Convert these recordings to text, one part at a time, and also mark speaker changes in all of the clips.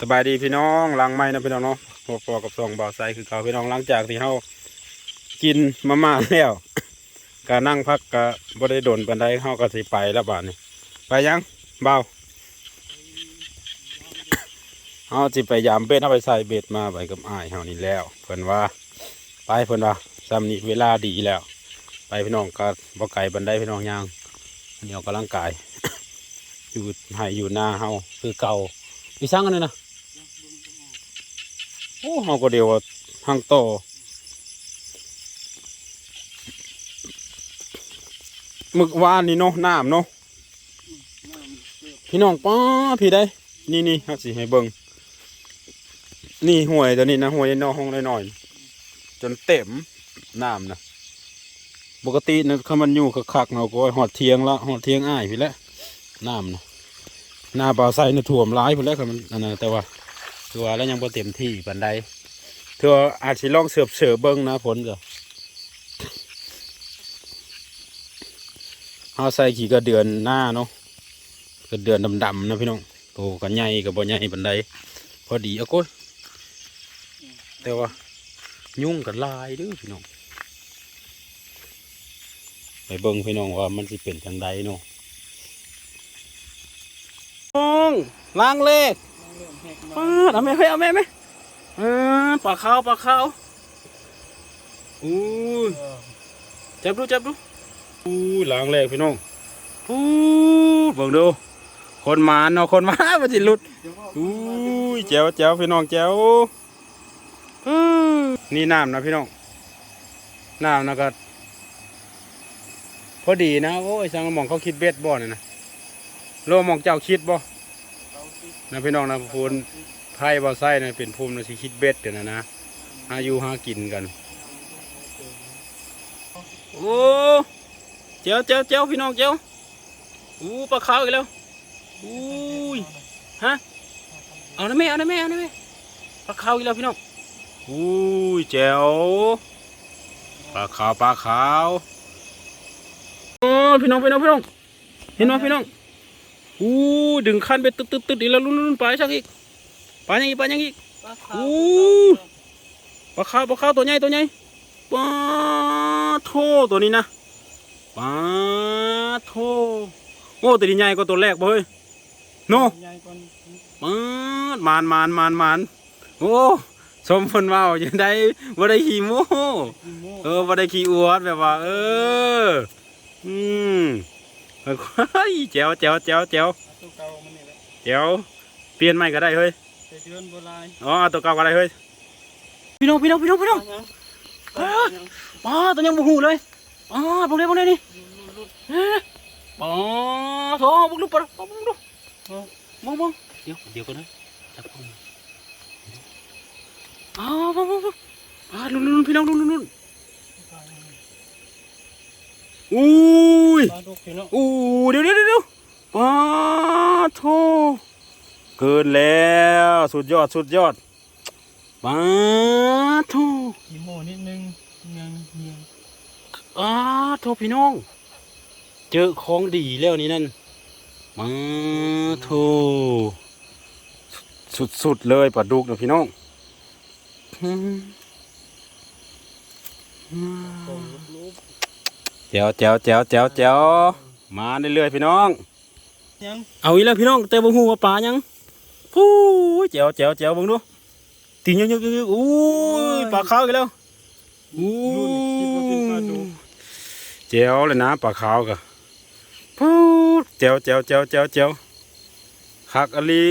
Speaker 1: สบายดีพี่น้องหลังไม้นะพี่น้องเนาะพอพอกับสองบ่าไซคือเก่าพี่น้องหลังจากที่เฮากินมาม่าแล้วก็นั่งพักก็บ่ได้โดนปานใดเฮาก็สิไปแล้วบาดนี้ไปยังเบาเฮาสิไปยามเบ็ดเฮาไปใส่เบ็ดมาไปกับอ้ายเฮานี่แล้วเพิ่นว่าไปเพิ่นว่าซ้ำนี้เวลาดีแล้ว ไปพี่น้องก็บ่ไกลบันไดพี่น้องย่างเหนียวกำลังกาย อยู่ให้อยู่หน้าเฮาคือเก่าอีสั่งกันเลยนะโอ้เฮาก็เดียวว่าทางโตมึกวานนี่เนาะน้ำเนาะพี่น้องป้าพี่ได้ นี่นี่ฮักสิให้เบิ่งนี่ห่วยตัวนี้นะห่วยน้อห้องน้อยๆจนเต็มน้ำนะปกตินะเขามันอยู่คักๆเนาะก็หอดเทียงละหอดเทียงอ้ายพี่แล้ว น้ำนะหน้าปลาใส่นะถ่วมร้ายพี่แล้วครับมันอันนั้นแต่ว่าตัวแล้วยังพอเต็มที่ปันใดเธออาจสิลองเสือบเสือเบิ้งนะผลก็เอาใส่ขี่กระเดือนหน้าเนาะกระเดือนดำๆนะพี่น้องโตกันใหญ่กับบ่ใหญ่ปันใดพอดีเอาก้ยแต่ว่ายุ่งกันลายด้อพี่น้องไปเบิ่งพี่น้องว่ามันสิเป็นจังใดเนาะน้อ งล้างเลขปาดเอาแม่เฮ้ยเอาแม่ไหมเออปลาขาวปลาขาวอู้ยจับดูจับดูอู้ยล้างเลขพี่น้องอู้ยเบิ่งดูคนหมาเนาะคนหมามันสิหลุดอู้ยแจ๋วแจ๋วพี่น้องแจ๋วอื้อนี่น้ำนะพี่น้องน้ำนะก็พอดีนะโอ้ยสังมองเขาคิดเบ็ดบ่เนี่ยนะโลมองเจ้าคิดบ่ นะพี่น้องนะพูนไพ่บ่ไส้นะเป็นภูมินะสิคิดเบ็ดกันนะนะหาอยู่หากินกัน โอ้เจ้าเจ้าเจ้าพี่น้องเจ้าอู้ปลาขาวอีกแล้วอู้ยฮะเอานะแม่เอานะแม่เอานะแม่ปลาขาวอีกแล้วพี่น้องอู้ยเจ้าปลาขาวปลาขาวโอ้พี่น้องพี่น้องพี่น้องเห็นไหมพี่น้อง อู้ดึงคันไปตึ๊ดตึ๊ดตึ๊ดอีกแล้วลุ้นลุ้นไปชักอีกไปยังอีกไปยังอีกอู้ปลาขาวปลาขาวตัวใหญ่ตัวใหญ่ปลาโทตัวนี้นะปลาโทโอ้ตัวนี้ใหญ่กว่าตัวแรกบ่เฮ้ยโนปาดมานมานมานมานโอ้สมพนเว่ายังได้บ่ได้ขี่โมเออบ่ได้ขี่อวดแบบว่า เออ อืม เฮ้ยแจ๋วแจ๋วแจ๋วแจ๋ว
Speaker 2: ตัวเก่ามันนี่แหละ
Speaker 1: แจ๋วเปลี่ยนใหม่ก็ได้เฮ้ย
Speaker 2: แต่เดือนโบราณ
Speaker 1: อ๋อเอาตัวเก่าก็ได้เฮ้ยพี่น้องพี่น้องพี่น้องพี่น้องป้าตัวยังบุหูเลยป้าพวกนี้พวกนี้นี่เอ๊ะป้าโถบุกลุกปะป้าบุกลุกมองมองเดี๋ยวเดี๋ยวก่อนนะจับก่อนป้าป้าป้าป้าป้าลุ้นลุ้นพี่น้องลุ้นลุ้นลุ้น อุ้ย
Speaker 2: ปลาดุกพี่น้อง
Speaker 1: อู้เดี๋ยวเดี๋ยวเดี๋ยวป้าโทเกินแล้วสุดยอดสุดยอดป้าโท
Speaker 2: ขี้โม่นิดนึงยังยัง
Speaker 1: อ้าโทพี่น้อง เจอของดีแล้วนี่นั่นป้าโทสุดสุดๆเลยปลาดุกนะพี่น้องอืม
Speaker 2: โป่งลูก
Speaker 1: แจ๋วแจ๋วแจ๋วแจ๋วแจ๋วมาเรื่อยๆพี่น้อง
Speaker 2: ๆยัง
Speaker 1: เอาอีกแล้วพี่น้องแต่บ่ฮู้ว่าปลายังฟู้ยแจ๋วแจ๋วแจ๋วเบิ่งดูตีเยอะๆๆอู้ยปลาขาวอีกแล้วอู้
Speaker 2: รุ่นคิดว่าเป็นปลาดุก
Speaker 1: แจ๋วเลยนะปลาขาวก็ฟู้แจ๋วแจ๋วแจ๋วแจ๋วแจ๋วคักอลี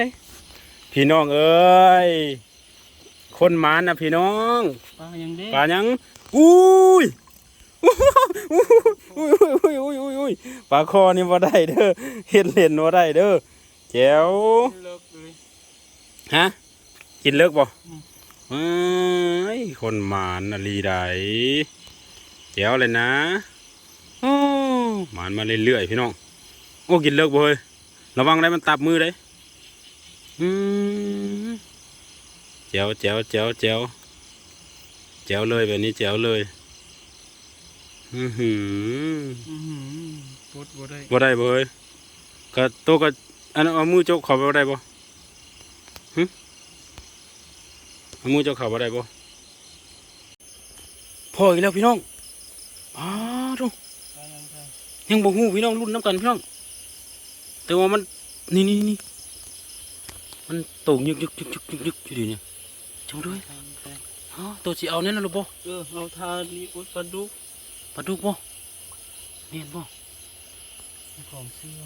Speaker 1: นี่พี่น้องเอ้ยคนหมานนะพี่น้อง
Speaker 2: ปลายังเด้
Speaker 1: ปลายังอุ้ยอุ้ยอุ้ยอุ้ยอุ้ยอุ้ยปลาคอนี่บ่ได้เด้อเฮ็ดเล่นบ่ได้เด้อแจ๋วฮะกินเลิกบ่เอ้ยคนหมาน่ะลีใดแจ๋วเลยนะโอ้หมานมาเรื่อยๆพี่น้องโอ้กินเลิกบ่เฮ้ยระวังได้มันตับมือได้อืมแจ๋วแจ๋วแจ๋วแจ๋ว แจ๋วเลยแบบนี้แจ๋วเลยอือหือ
Speaker 2: อื้อหือปดบ่ได้
Speaker 1: บ่ได้บ่เฮ้ยก็ตัวก็อันนั้นเอามือจกเข้าไปบ่ได้บ่หึเอามือจกเข้าไปได้บ่พออีกแล้วพี่น้องอ้าวทุ
Speaker 2: ปลายังไง
Speaker 1: ยังบ่ฮู้พี่น้องรุ่นน้ำกันพี่น้อง แต่ว่ามันนี่นี่นี่มันโต่งยึกยึกยึกยึกยึกยึกอยู่ดีเนี่ยจงด้วย อ๋อตัวสิเอาเนี่ยนะลูกบ่
Speaker 2: เออเอาทาดีอุดปลาดุก
Speaker 1: ปลาดุกบ่เนียนบ่
Speaker 2: ของเสื้อ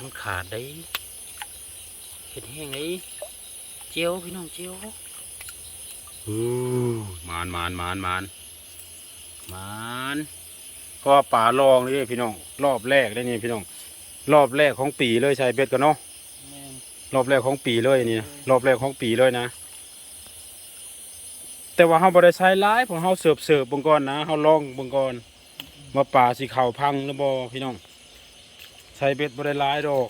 Speaker 1: มันขาดได้เห็ดแห้งไอ้เจียวพี่น้องเจียวอู้มานมานมานมานมานเพราะว่าป่าลองเลยเด้พี่น้อง รอบแรกได้นี่พี่น้อง รอบแรกของปีเลยใช้เบ็ดกันเนาะ
Speaker 2: แม่น
Speaker 1: รอบแรกของปีเลยนี่นะรอบแรกของปีเลยนะ แต่ว่าเฮาบ่ได้ใช้ร้ายเพราะเฮาเสิร์ฟเสิร์ฟเบิ่งก่อนนะเฮาลองเบิ่งก่อนว่าป่าสิเข้าพังหรือบ่พี่น้อง ใช้เบ็ดบ่ได้ร้ายดอก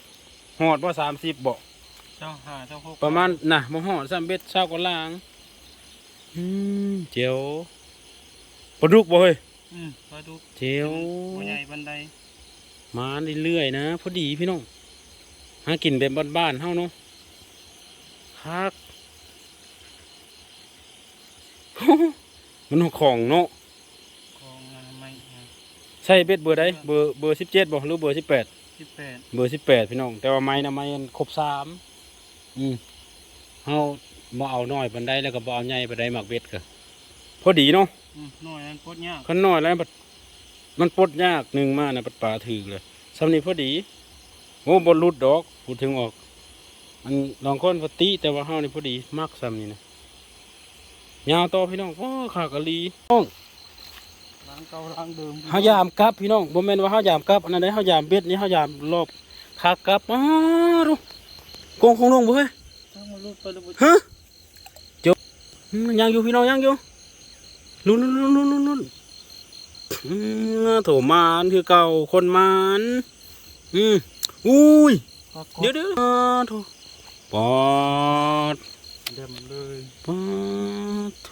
Speaker 1: ฮอดบ่30บ่
Speaker 2: เจ้าหาเจ้าพก
Speaker 1: ประมาณน่ะบ่ฮอด3เบ็ดเช้ากว่าล่างอืมเจียวปลาดุกบ่เฮ้ย
Speaker 2: อืมปลาดุก
Speaker 1: เจียว
Speaker 2: หัวใหญ่บันได
Speaker 1: มาเรื่อยๆนะพอดีพี่น้อง หากินแบบบ้านๆเฮาเนาะคักมันของเนาะ
Speaker 2: ของงานไม่งาน
Speaker 1: ใช่เบ็ดเบอร์ใดเบอร์เบอร์สิบเจ็ดบ่หรือเบอร์สิบแปด
Speaker 2: สิบแปด
Speaker 1: เบอร์สิบแปดพี่น้อง แต่ว่าไม้นะไม้มันครบสามอืมเฮาบ่เอาน้อยปานใดแล้วก็บ่เอาใหญ่ปานใดหมักเบ็ดก็พอดีเนาะ
Speaker 2: อืมหน่อยนั้นปดยาก
Speaker 1: คันน้อยแล้วมันมันปลดยากหนึ่งมานะปัดปลาถือเลยสำนี้พอดี โอ้บนรุดดอกพูดถึงออก มันลองคนปติแต่ว่าเฮานี่พอดีมากซ้ำนี่นะยาวต่อพี่น้องโอ้ขากะลีน้อง
Speaker 2: ล้างเก่าล้างเดิม
Speaker 1: เฮายามกลับพี่น้องบ่แม่นว่าเฮายามกลับอันนั้นได้เฮายามเบ็ดนี่เฮายามรอบขากลับอ้าดูกงของน้องบ่เฮ้ย
Speaker 2: ถ้ามันรุดไปแล้วบ่
Speaker 1: ฮะจบอืมยังอยู่พี่น้องยังอยู่ลุ้นลุ้นลุ้นลุ้นลุ้นลุ้นอืมโถมานคือเก่าคนมานอืม อุ้ย
Speaker 2: ปรากฏ
Speaker 1: เดี๋ยวเดี๋ยวอ่าโถปอด
Speaker 2: เต็มเลย
Speaker 1: ปอดโถ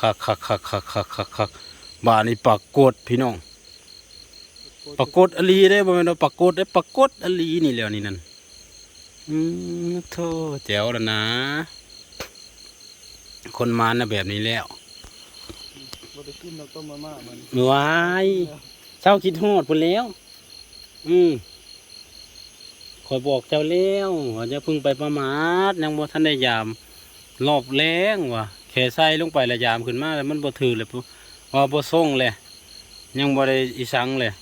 Speaker 1: คักคักคักคักคักคักคักบ้านนี้ปรากฏพี่น้องปรากฏอลีได้บ่แม่นว่าปรากฏได้ปรากฏอลีนี่แล้วนี่นั่นอืมโถแจ๋วแล้วนะ คนมานนะแบบนี้แล้ว
Speaker 2: บ่ได้กินดอกต้มมาม่ามัน
Speaker 1: วายเจ้าคิดฮอดพุ่นแล้ว อืม คอยบอกเจ้าแล้วว่าจะพึ่งไปประมาทยังบ่ทันได้ยามรอบแรงว่ะแค่ใส่ลงไปแล้วยามขึ้นมาแล้วมันบ่ถือเลยปุ๊ว่าบ่ส่งเลยยังบ่ได้อีสังเลย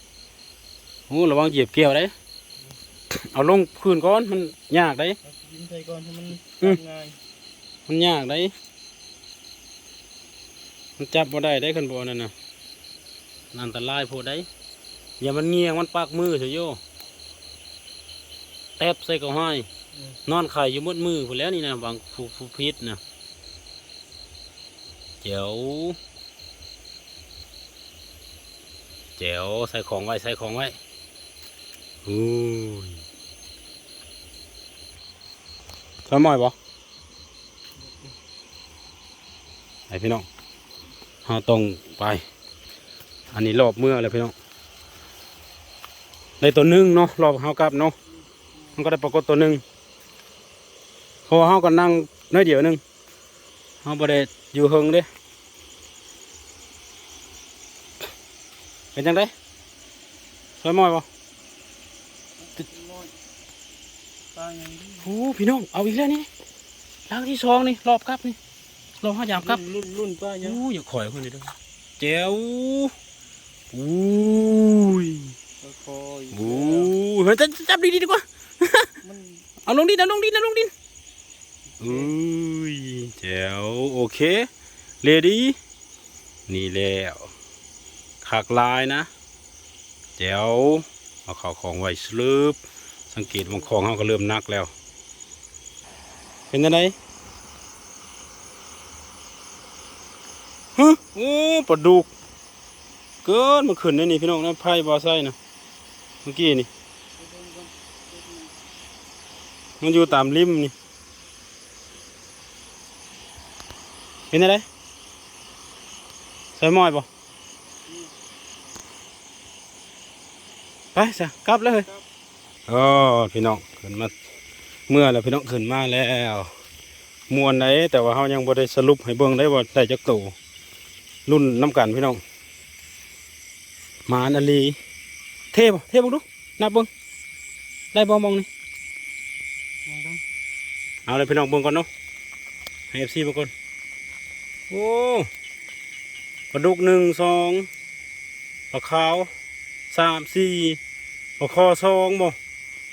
Speaker 1: โอ้ระวังเหยียบเกี่ยวได้เอาลงพื้นก่อนมันยากได้
Speaker 2: เอากินใส่ก่อนให้มัน
Speaker 1: อืม
Speaker 2: ง่าย
Speaker 1: มันยากได้มันจับบ่ได้ได้คันบ่นั่นน่ะมันอันตรายโพดได้อย่ามันเงียงมันปากมือเฉยโยแตบใส่ก็ห้อยนอนไข่อยู่หมดมือพูนแหล้วนี่นะบางผู้ผู้พิษนะเจ๋วเจ๋วใส่ของไว้ใส่ของไว้อู้ยสมอยบ่ไอพี่น้องเราต้องไป อันนี้รอบเมื่อเลยพี่น้องได้ตัวหนึ่งเนาะรอบเฮากลับเนาะ มันก็ได้ปรากฏตัวหนึ่งเพราะว่าเฮาก็นั่งน้อยเดียวหนึงเฮาบ่ได้อยู่เฮิงเด้เป็นจังไดสวยมอยบ่
Speaker 2: น้อยปลายังดี
Speaker 1: โอ้พี่น้อง เอาอีกแล้วนี่ล้างที่สองนี่ รอบครับนี่รอบห้ายามครับ
Speaker 2: รุ่นรุ่นปลายัง
Speaker 1: อู้อย่าข่อยคนนี้เด้อเจ๋วอู้ย
Speaker 2: คอย
Speaker 1: อู้ยเฮ้ยจับจับดีๆดีกว่า
Speaker 2: มัน
Speaker 1: เอาลงดินเอาลงดินเอาลงดินอุ้ยแจ๋วโอเคเลดี้นี่แล้วขากลายนะแจ๋วเอาข่าวของไว้สลืบสังเกตบางของเขาก็เริ่มนักแล้ว เป็นยังไงฮึโอ้ปลาดุก เกินมันขึ้นนนี่พี่น้องนะไพ่บอไซนะเมื่อกี้นี่ มันอยู่ตามริมนี่เป็นอะไรใส่หมอยบ่ไปซะกลับเลยอ๋อพี่น้องขึ้นมา เมื่อแล้วพี่น้องขึ้นมาแล้วมวนไหนแต่ว่าเขายังบ่ได้สรุปให้เบิ่งได้ว่าได้จักตัวรุ่นน้ำกันพี่น้องมาอันลี เทบเทบ่ดูนับเบิ่งได้บ่มองนี่ เอาเลยพี่น้องเบิ่งก่อนเนาะให้ FC เบิ่งก่อนโอ้ปลาดุกหนึ่งสองปลาขาวสามสี่ปลาคอสองบ่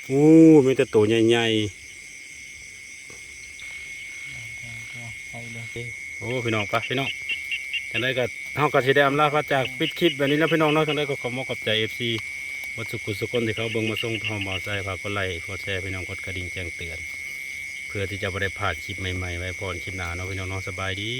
Speaker 1: โอ้มีแต่ตัวใหญ่ๆโอ้พี่น้องปะพี่น้องจังไดก็เฮาก็สิได้อำลาพระจากปิดคลิปแบบนี้แล้วพี่น้องเนาะจังไดก็ขอมอบกับใจ FC วัดสุขุสุคนที่เขาเบิ่งมาส่งพอมอใจฝากกดไลค์กดแชร์พี่น้องกดกระดิ่งแจ้งเตือน เพื่อที่จะบ่ได้พลาดคลิปใหม่ๆไว้พรคลิปหน้าเนาะพี่น้องสบายดี